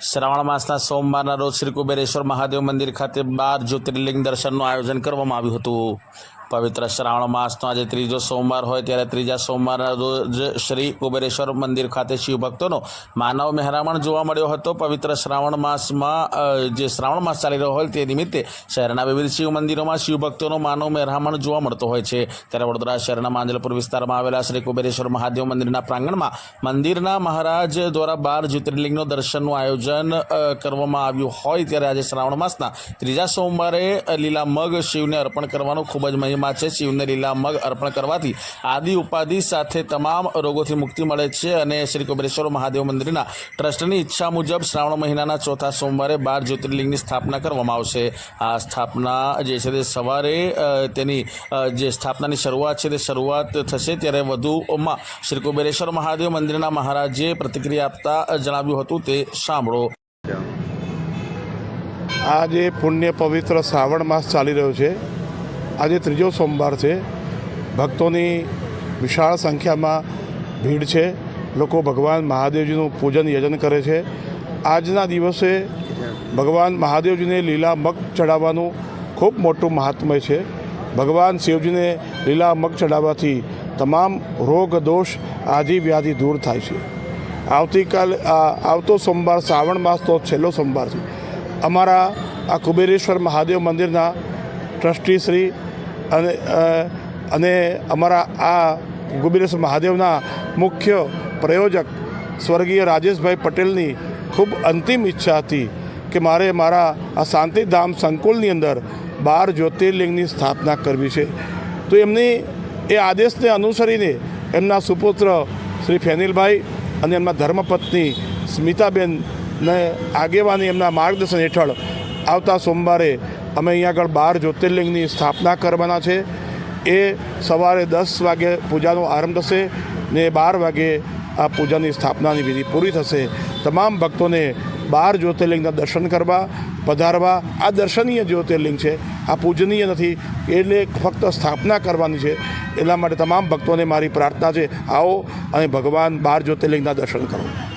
શ્રાવણ માસના સોમવારના રોજ શ્રી કુબેરેશ્વર મહાદેવ મંદિર ખાતે બાર જ્યોતિર્લિંગ દર્શનનું આયોજન કરવામાં આવ્યું હતું. પવિત્ર શ્રાવણ માસનો આજે ત્રીજો સોમવાર હોય ત્યારે ત્રીજા સોમવારના રોજ શ્રી કુબેરેશ્વર મંદિર ખાતે શિવભક્તોનો માનવ મહેરામણ જોવા મળ્યો હતો. પવિત્ર શ્રાવણ માસમાં જે શ્રાવણ માસ ચાલી રહ્યો હોય તે નિમિત્તે શહેરના વિવિધ શિવ મંદિરોમાં શિવભક્તોનો માનવ મહેરામણ જોવા મળતો હોય છે. ત્યારે વડોદરા શહેરના માંજલપુર વિસ્તારમાં આવેલા શ્રી કુબેરેશ્વર મહાદેવ મંદિરના પ્રાંગણમાં મંદિરના મહારાજ દ્વારા બાર જ્યોતિર્લિંગનું દર્શનનું આયોજન કરવામાં આવ્યું હોય ત્યારે આજે શ્રાવણ માસના ત્રીજા સોમવારે લીલા મગ શિવને અર્પણ કરવાનું ખૂબ જ મહિમા છે. શિવને લીલા મગ અર્પણ કરવાથી આદિ ઉપાધિ સાથે તમામ રોગોથી મુક્તિ મળે છે અને શ્રી કુબેરેશ્વર મહાદેવ મંદિરના ટ્રસ્ટની ઈચ્છા મુજબ શ્રાવણ મહિનાના ચોથા સોમવારે બાર જ્યોતિર્લિંગની સ્થાપના કરવામાં આવશે. આ સ્થાપના જે છે તે સવારે તેની જે સ્થાપનાની શરૂઆત છે તે શરૂઆત થશે ત્યારે વધુમાં શ્રી કુબેરેશ્વર મહાદેવ મંદિરના મહારાજે પ્રતિક્રિયા આપતા જણાવ્યું હતું. તે સાંભળો. આજે પુણ્ય પવિત્ર શ્રાવણ માસ ચાલી રહ્યો છે આજે ત્રીજો સોમવાર છે. ભક્તોની વિશાળ સંખ્યામાં ભીડ છે. લોકો ભગવાન મહાદેવજીનું પૂજન યજન કરે છે. આજના દિવસે ભગવાન મહાદેવજીને લીલા મગ ચડાવવાનું ખૂબ મોટું મહાત્મય છે. ભગવાન શિવજીને લીલા મગ ચડાવવાથી તમામ રોગ, દોષ આદિ વ્યાધિ દૂર થાય છે. આવતીકાલ આવતો સોમવાર શ્રાવણ માસ તો છેલ્લો સોમવાર છે. અમારા આ કુબેરેશ્વર મહાદેવ મંદિરના ટ્રસ્ટી શ્રી અને અને અમારા આ ગુબીરસ મહાદેવના મુખ્ય પ્રયોજક સ્વર્ગીય રાજેશભાઈ પટેલની ખૂબ અંતિમ ઈચ્છા હતી કે મારે મારા આ શાંતિધામ સંકુલની અંદર બાર જ્યોતિર્લિંગની સ્થાપના કરવી છે. તો એમની, એ આદેશને અનુસરીને એમના સુપુત્ર શ્રી ફેનિલભાઈ અને એમના ધર્મપત્ની સ્મિતાબેનને આગેવાની એમના માર્ગદર્શન હેઠળ આવતા સોમવારે અમે અહીંયા આગળ બાર જ્યોતિર્લિંગની સ્થાપના કરવાના છે. એ સવારે દસ વાગે પૂજાનો આરંભ થશે ને બાર વાગે આ પૂજાની સ્થાપનાની વિધિ પૂરી થશે. તમામ ભક્તોને બાર જ્યોતિર્લિંગના દર્શન કરવા, પધારવા. આ દર્શનીય જ્યોતિર્લિંગ છે. આ પૂજનીય નથી. એટલે ફક્ત સ્થાપના કરવાની છે. એટલા માટે તમામ ભક્તોને મારી પ્રાર્થના છે. આવો અને ભગવાન બાર જ્યોતિર્લિંગના દર્શન કરો.